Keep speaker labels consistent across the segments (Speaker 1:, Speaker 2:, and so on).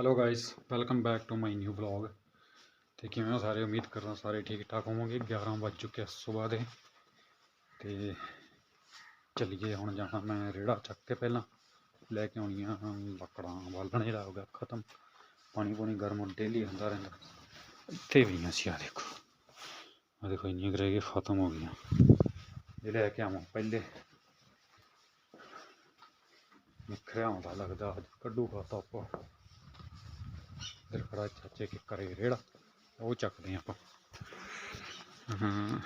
Speaker 1: Hello guys welcome back to my new vlog ਤੇ ਕਿਵੇਂ ਹੋ ਸਾਰੇ? ਉਮੀਦ ਕਰਦਾ ਸਾਰੇ ਠੀਕ ਠਾਕ ਹੋਵੋਗੇ। 11 ਵੱਜ ਚੁੱਕੇ ਸਵੇਰ ਦੇ ਤੇ ਚੱਲੀਏ ਹੁਣ ਜਾਣਾ ਮੈਂ ਰੇੜਾ ਚੱਕ ਕੇ ਪਹਿਲਾਂ ਲੈ ਕੇ ਆਉਣੀਆਂ ਲੱਕੜਾਂ ਬਾਲਣ ਜਿਹੜਾ ਹੋ ਗਿਆ ਖਤਮ। ਪਾਣੀ ਪੂਣੀ ਗਰਮ ਡੇਲੀ ਹੁੰਦਾ ਰਹਿੰਦਾ। ਇੱਥੇ ਵੀ ਸੀ ਆ ਦੇਖੋ। ਆ ਦੇਖੋ ਇੰਨੀਆਂ ਗਰੇ ਕੇ ਖਤਮ ਹੋ ਗਈਆਂ। ਇਹ ਲੈ ਕੇ ਆਵਾਂ ਪਹਿਲੇ। ਨਿਖਰਿਆ ਆਉਂਦਾ ਲੱਗਦਾ ਅੱਜ। ਕੱਢੂਗਾ ਧੁੱਪ। ਇੱਧਰ ਖੜਾ ਚਾਚੇ ਕੇ ਕਰੇ ਰੇੜਾ, ਉਹ ਚੱਕਦੇ ਆਪਾਂ। ਹਾਂ।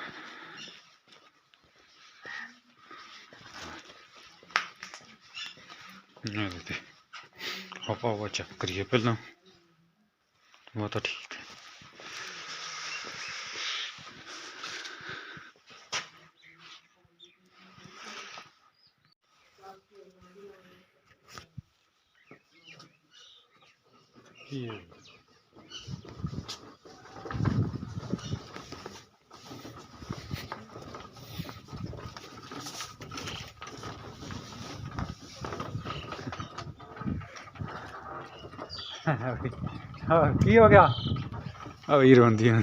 Speaker 1: ਇਹ ਦੇ ਆਪਾਂ ਉਹ ਚੱਕ ਕਰੀਏ ਪਹਿਲਾਂ। ਉਹ ਤਾਂ ਠੀਕ ਕੀ ਹੈ ਕੀ ਹੋ ਗਿਆ? ਆ ਵੀਰ ਹੁੰਦੀਆਂ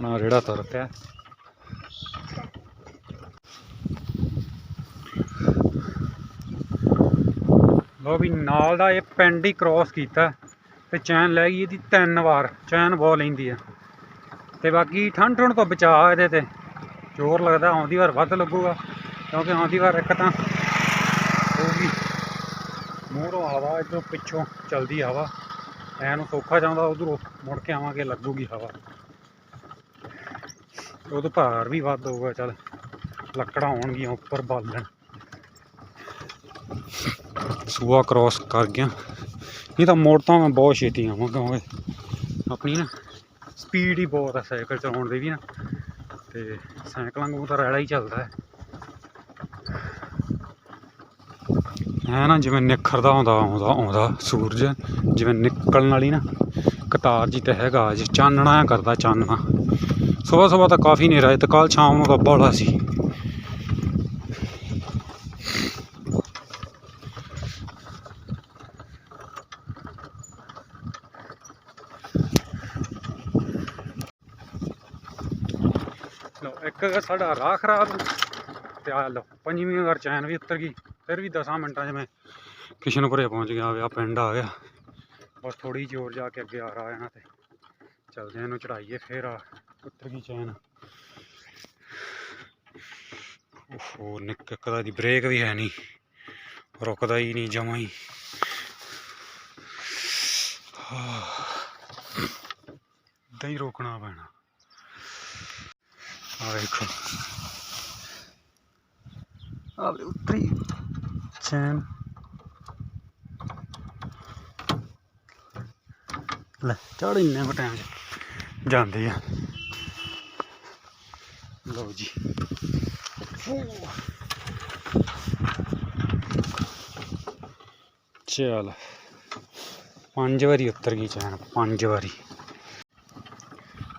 Speaker 1: ਨਾ ਰੇੜਾ ਤੁਰ ਪਿਆ। ਲੋ ਵੀ ਨਾਲ ਦਾ ਇਹ ਪਿੰਡ ਹੀ ਕ੍ਰਾਸ ਕੀਤਾ ਤੇ ਚੈਨ ਲੈ ਗਈ ਇਹਦੀ ਤਿੰਨ ਵਾਰ, ਚੈਨ ਬਹੁਤ ਲੈਂਦੀ ਆ। ਤੇ ਬਾਕੀ ਠੰਡ ਠੰਡ ਤੋਂ ਬਚਾ ਇਹਦੇ ਤੇ। ਜ਼ੋਰ ਲੱਗਦਾ, ਆਉਂਦੀ ਵਾਰ ਵੱਧ ਲੱਗੂਗਾ, ਕਿਉਂਕਿ ਆਉਂਦੀ ਵਾਰ ਇੱਕ ਤਾਂ ਹੋਊਗੀ ਮੂਹਰੋਂ ਹਵਾ ਇੱਧਰੋਂ ਪਿੱਛੋਂ ਚਲਦੀ ਹਵਾ ਐ ਨੂੰ ਸੌਖਾ ਜਾਂਦਾ, ਉਧਰੋਂ ਮੁੜ ਕੇ ਆਵਾਂਗੇ, ਲੱਗੂਗੀ ਹਵਾ। ਉਹਦਾ ਭਾਰ ਵੀ ਵੱਧ ਹੋਊਗਾ, ਚੱਲ ਲੱਕੜਾਂ ਹੋਣਗੀਆਂ ਉੱਪਰ ਬਾਲਣ। ਸੂਆ ਕ੍ਰਾਸ ਕਰ ਗਿਆ। ਨਹੀਂ ਤਾਂ ਮੋੜ ਤਾਂ ਮੈਂ ਬਹੁਤ ਛੇਤੀ ਆਵਾਂ ਆਪਣੀ ਨਾ ਸਪੀਡ ਹੀ ਬਹੁਤ ਆ ਸਾਈਕਲ ਚਲਾਉਣ ਦੀ ਵੀ ਨਾ। ਤੇ ਸਾਈਕਲਾਂ ਨੂੰ ਤਾਂ ਰੈਲਾ ਹੀ ਚੱਲਦਾ ਹੈ। ਐ ਨਾ ਜਿਵੇਂ ਨਿਖਰਦਾ ਆਉਂਦਾ ਆਉਂਦਾ ਆਉਂਦਾ ਸੂਰਜ, ਜਿਵੇਂ ਨਿਕਲਣ ਵਾਲੀ ਨਾ ਕਤਾਰ ਜੀ ਤੇ ਹੈਗਾ ਅੱਜ ਚਾਨਣਾ ਐਂ ਕਰਦਾ ਚਾਨਣਾ। ਸਵੇਰ ਸਵੇਰ ਤਾਂ ਕਾਫੀ ਹਨੇਰਾ ਹੈ ਤੇ ਕੱਲ ਸ਼ਾਮ ਨੂੰ ਤਾਂ ਬੜਾ ਸੀ ਲਓ ਇੱਕ ਅਗਰ ਸਾਡਾ ਰਾਹ ਖਰਾਬ ਤੇ ਆ ਲਓ, ਪੰਜਵੀਂ ਵਾਰ ਚੈਨ ਵੀ ਉਤਰ ਗਈ, ਫਿਰ ਵੀ 10 ਮਿੰਟਾਂ 'ਚ ਮੈਂ ਕਿਸ਼ਨਪੁਰੇ ਪਹੁੰਚ ਗਿਆ ਵਿਆ ਪਿੰਡ ਆ ਗਿਆ। ਬਸ ਥੋੜੀ ਜ਼ੋਰ ਜਾ ਕੇ ਅੱਗੇ ਆ ਰਹਾ ਜਾਣਾ ਤੇ। ਚੱਲਦੇ ਇਹਨੂੰ ਚੜਾਈਏ ਫਿਰ ਆ ਉਤਰ ਗਈ ਚੈਨ। ਓਹੋ, ਨਿੱਕ ਕਦਾ ਦੀ ਬ੍ਰੇਕ ਵੀ ਹੈ ਨਹੀਂ। ਰੁਕਦਾ ਹੀ ਨਹੀਂ ਜਮਾ ਹੀ। ਏਦਾਂ ਹੀ ਰੋਕਣਾ ਪੈਣਾ। ਆ ਵੇਖੋ ਆ ਵੇ ਉੱਤਰੀ ਚੈਨ। ਲੈ ਚੜ ਇੰਨੇ ਟਾਈਮ ਚ ਜਾਂਦੇ ਆ। ਲਓ ਜੀ। ਚਲ, ਪੰਜ ਵਾਰੀ ਉੱਤਰ ਗਈ ਚੈਨ, ਪੰਜ ਵਾਰੀ।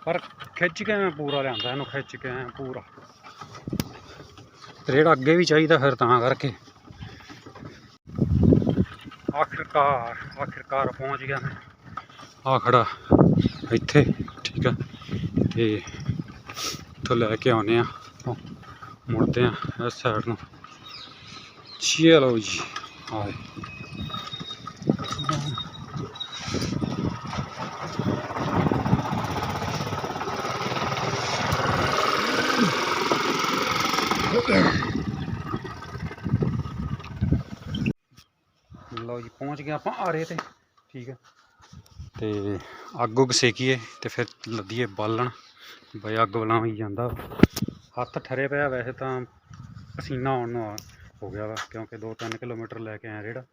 Speaker 1: ਪਰ ਖਿੱਚ ਕੇ ਮੈਂ ਪੂਰਾ ਲਿਆਂਦਾ ਇਹਨੂੰ ਖਿੱਚ ਕੇ ਐਂ ਪੂਰਾ। ਰੇੜਾ ਅੱਗੇ ਵੀ ਚਾਹੀਦਾ ਫਿਰ ਤਾਂ ਕਰਕੇ। ਆਖਿਰਕਾਰ ਆਖਿਰਕਾਰ ਪਹੁੰਚ ਗਿਆ ਮੈਂ। ਆ ਖੜਾ ਇੱਥੇ ਠੀਕ ਆ। ਤੇ ਇੱਥੋਂ ਲੈ ਕੇ ਆਉਨੇ ਆ ਮੁੜਦੇ ਆ ਇਸ ਸਾਈਡ ਨੂੰ। ਚਲੋ ਜੀ ਆਏ। ਲਓ ਜੀ ਪਹੁੰਚ ਗਏ ਆਪਾਂ ਆਰੇ ਤੇ। ਠੀਕ ਹੈ ਤੇ ਅੱਗ ਉੱਗ ਸੇਕੀਏ ਤੇ ਫਿਰ ਲੱਦੀਏ ਬਾਲਣ। ਬਈ ਅੱਗ ਬਲਾਵੀ ਜਾਂਦਾ ਹੱਥ ਠਰੇ ਪਿਆ ਵੈਸੇ ਤਾਂ ਪਸੀਨਾ ਆਉਣ ਨੂੰ ਹੋ ਗਿਆ ਵਾ ਕਿਉਂਕਿ 2-3 ਕਿਲੋਮੀਟਰ ਲੈ ਕੇ ਆਇਆ ਰੇੜਾ।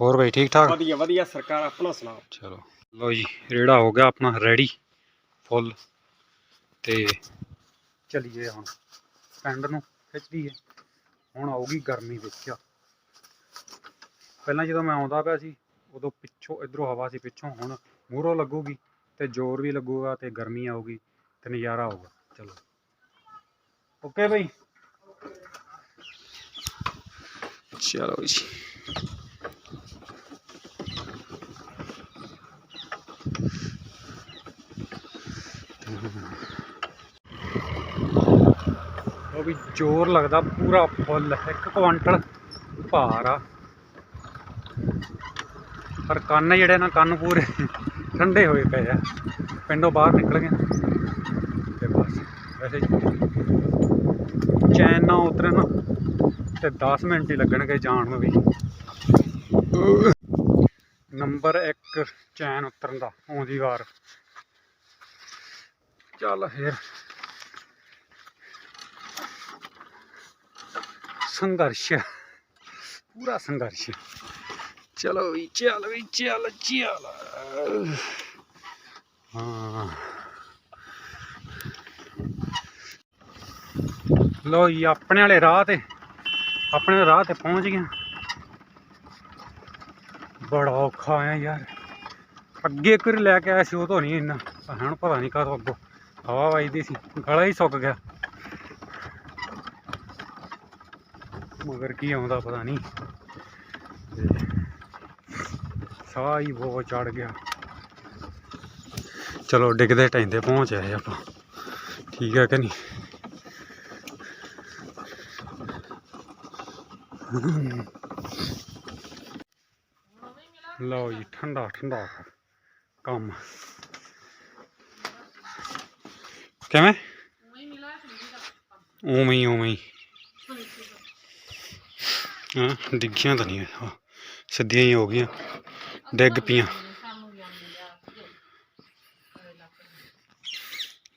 Speaker 1: ਹੋਰ ਬਈ ਠੀਕ ਠਾਕ?
Speaker 2: ਵਧੀਆ ਵਧੀਆ ਸਰਕਾਰ ਆਪਣਾ ਸੁਣਾਓ।
Speaker 1: ਚਲੋ ਲਓ ਜੀ ਰੇੜਾ ਹੋ ਗਿਆ ਆਪਣਾ ਰੈਡੀ ਫੁੱਲ ਤੇ ਚਲੀਏ ਹੁਣ ਪਿੰਡ ਨੂੰ ਖਿੱਚ ਦਈਏ ਹੁਣ ਆਊਗੀ ਗਰਮੀ ਵਿੱਚ ਪਹਿਲਾਂ ਜਦੋਂ ਮੈਂ ਆਉਂਦਾ ਪਿਆ ਸੀ ਉਦੋਂ ਪਿੱਛੋਂ ਇਧਰੋਂ ਹਵਾ ਸੀ ਪਿੱਛੋਂ ਹੁਣ ਮੂਹਰੋਂ ਲੱਗੂਗੀ ਤੇ ਜ਼ੋਰ ਵੀ ਲੱਗੂਗਾ ਤੇ ਗਰਮੀ ਆਊਗੀ ਤੇ ਨਜ਼ਾਰਾ ਆਊਗਾ। ਚਲੋ। ਓਕੇ ਬਈ। ਚਲੋ ਜੀ। ਉਹ ਵੀ ਜ਼ੋਰ ਲੱਗਦਾ ਪੂਰਾ ਫੁੱਲ ਇੱਕ ਕੁਆਂਟਲ ਭਾਰ ਆ। ਪਰ ਕੰਨ ਜਿਹੜੇ ਨਾ, ਕੰਨ ਪੂਰੇ ਠੰਡੇ ਹੋਏ ਪਏ ਆ। ਪਿੰਡੋਂ ਬਾਹਰ ਨਿਕਲ ਗਏ। ਤੇ ਬਸ, ਵੈਸੇ ਚੈਨ ਨਾ ਉਤਰੇ ਨਾ, ਤੇ 10 ਮਿੰਟ ਹੀ ਲੱਗਣਗੇ ਜਾਣ ਨੂੰ ਵੀ। ਨੰਬਰ 1 ਚੈਨ ਉਤਰਨ ਦਾ, ਆਉਂਦੀ ਵਾਰ। ਚੱਲ ਫੇਰ। ਸੰਘਰਸ਼। ਪੂਰਾ ਸੰਘਰਸ਼। ਚਲੋ ਵੀ, ਚੱਲ ਵੀ, ਚੱਲ ਚੱਲ। ਹਾਂ। ਲੋ ਜੀ, ਆਪਣੇ ਵਾਲੇ ਰਾਹ ਤੇ, ਆਪਣੇ ਰਾਹ ਤੇ ਪਹੁੰਚ ਗਏ ਬੜਾ ਔਖਾ ਆ ਯਾਰ। ਅੱਗੇ ਕਰ ਲੈ ਕੇ ਆਇਆ ਸੀ, ਉਹ ਤੋਂ ਨਹੀਂ ਇੰਨਾ। ਹੁਣ ਪਤਾ ਨਹੀਂ ਕਾਹਤੋਂ ਅੱਗੋਂ ਹਵਾ ਵੱਜਦੀ ਸੀ, ਗਲਾ ਹੀ ਸੁੱਕ ਗਿਆ। ਮਗਰ ਕੀ ਆਉਂਦਾ ਪਤਾ ਨਹੀਂ। ਸਾਹ ਹੀ ਬਹੁਤ ਚੜ ਗਿਆ। ਚਲੋ ਡਿੱਗਦੇ ਟੈਂਦੇ ਪਹੁੰਚ ਆਏ ਆਪਾਂ। ਠੀਕ ਹੈ ਕਿ ਨਹੀਂ? ਲਓ ਜੀ, ਠੰਡਾ ਠੰਡਾ ਕੰਮ। ਕਿਵੇਂ? ਉਵੇਂ ਹੀ ਉਵੇਂ ਹੀ। ਹਾਂ, ਡਿੱਗੀਆਂ ਤਾਂ ਨਹੀਂ ਸਿੱਧੀਆਂ ਹੀ ਹੋ ਗਈਆਂ। ਡਿੱਗ ਪਈਆਂ।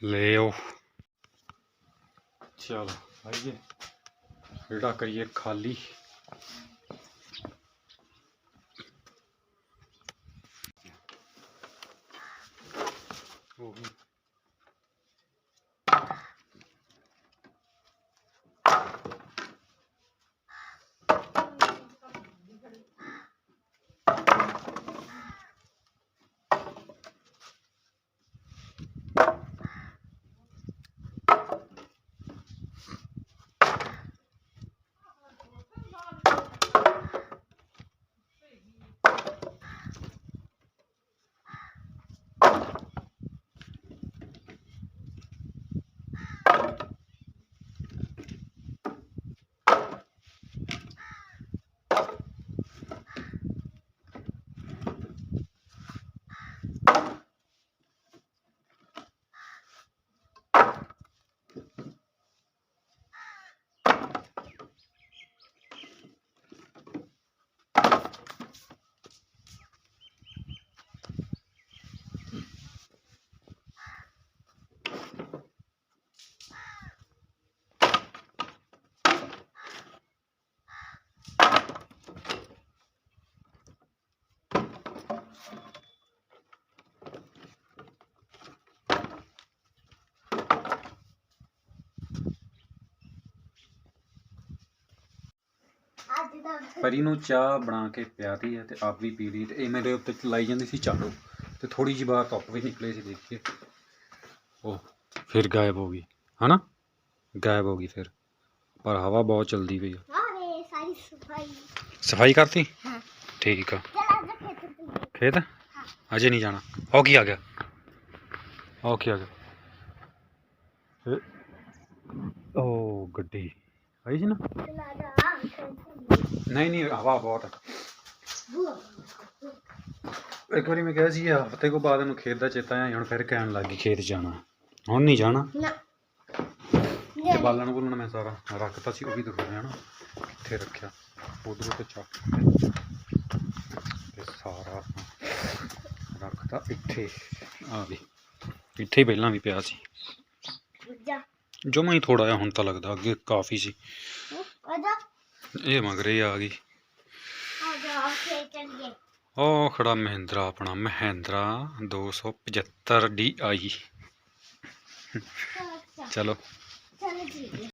Speaker 1: ਲੈ ਆਓ। ਚਲ ਆਈਏ। ਜਿਹੜਾ ਕਰੀਏ ਖਾਲੀ। ਪਰੀ ਨੂੰ ਚਾਹ ਬਣਾ ਕੇ ਪਿਆਤੀ ਹੈ ਤੇ ਆਪ ਵੀ ਪੀ ਲਈ ਤੇ ਇਹ ਮੇਰੇ ਉੱਤੇ ਲਾਈ ਜਾਂਦੀ ਸੀ ਝਾੜੂ ਤੇ ਥੋੜੀ ਜਿਹੀ ਬਾਹਰ ਧੁੱਪ ਵੀ ਨਿਕਲੇ ਸੀ ਦੇਖੀਏ। ਉਹ ਫਿਰ ਗਾਇਬ ਹੋ ਗਈ ਹਨਾ? ਗਾਇਬ ਹੋ ਗਈ ਫਿਰ ਪਰ ਹਵਾ ਬਹੁਤ ਚਲਦੀ ਪਈ ਆ।
Speaker 3: ਸਾਰੀ ਸਫ਼ਾਈ।
Speaker 1: ਸਫ਼ਾਈ ਕਰਤੀ?
Speaker 3: ਹਾਂ।
Speaker 1: ਠੀਕ ਆ।
Speaker 3: ਖੇਤ
Speaker 1: ਅਜੇ ਨਹੀਂ ਜਾਣਾ। ਉਹ ਕੀ ਆ ਗਿਆ? ਉਹ ਕੀ ਆ ਗਿਆ? ਉਹ ਗੱਡੀ। ਆਈ ਸੀ ਨਾ?
Speaker 3: ਚਲਾ ਜਾ।
Speaker 1: ਨਹੀਂ ਨਹੀਂ ਹਵਾ ਬਹੁਤ ਆ। ਇੱਕ ਵਾਰੀ ਮੈਂ ਕਿਹਾ ਸੀ ਹਫ਼ਤੇ ਕੋ ਬਾਅਦ ਇਹਨੂੰ ਖੇਤ ਦਾ ਚੇਤਾ ਆਇਆ ਹੁਣ ਫਿਰ ਕਹਿਣ ਲੱਗੀ ਖੇਤ ਜਾਣਾ। ਹੁਣ ਨਹੀਂ ਜਾਣਾ।
Speaker 3: ਨਾ।
Speaker 1: ਤੇ ਬਾਲਣ ਬੁਲਣ ਮੈਂ ਸਾਰਾ ਰੱਖਤਾ ਸੀ ਉਹ ਵੀ ਦਿਖਾ ਰਿਹਾ ਨਾ। ਕਿੱਥੇ ਰੱਖਿਆ। ਉਧਰੋਂ ਤੇ ਚੱਕ ਤੇ ਸਾਰਾ ਰੱਖਤਾ ਇੱਥੇ। ਆ ਵੀ ਇੱਥੇ ਹੀ ਪਹਿਲਾਂ ਵੀ ਪਿਆ ਸੀ।
Speaker 3: ਜਾ।
Speaker 1: ਮੈਂ ਥੋੜਾ ਜਿਹਾ ਹੁਣ ਤਾਂ ਲੱਗਦਾ ਅੱਗੇ ਕਾਫੀ ਸੀ। ਇਹ ਮਗਰੇ ਆ ਗਈ। ਉਹ ਖੜਾ ਮਹਿੰਦਰਾ, ਆਪਣਾ ਮਹਿੰਦਰਾ 275 DI
Speaker 3: ਚਲ।
Speaker 1: ਚਲੋ
Speaker 3: ਚਲ ਜੀ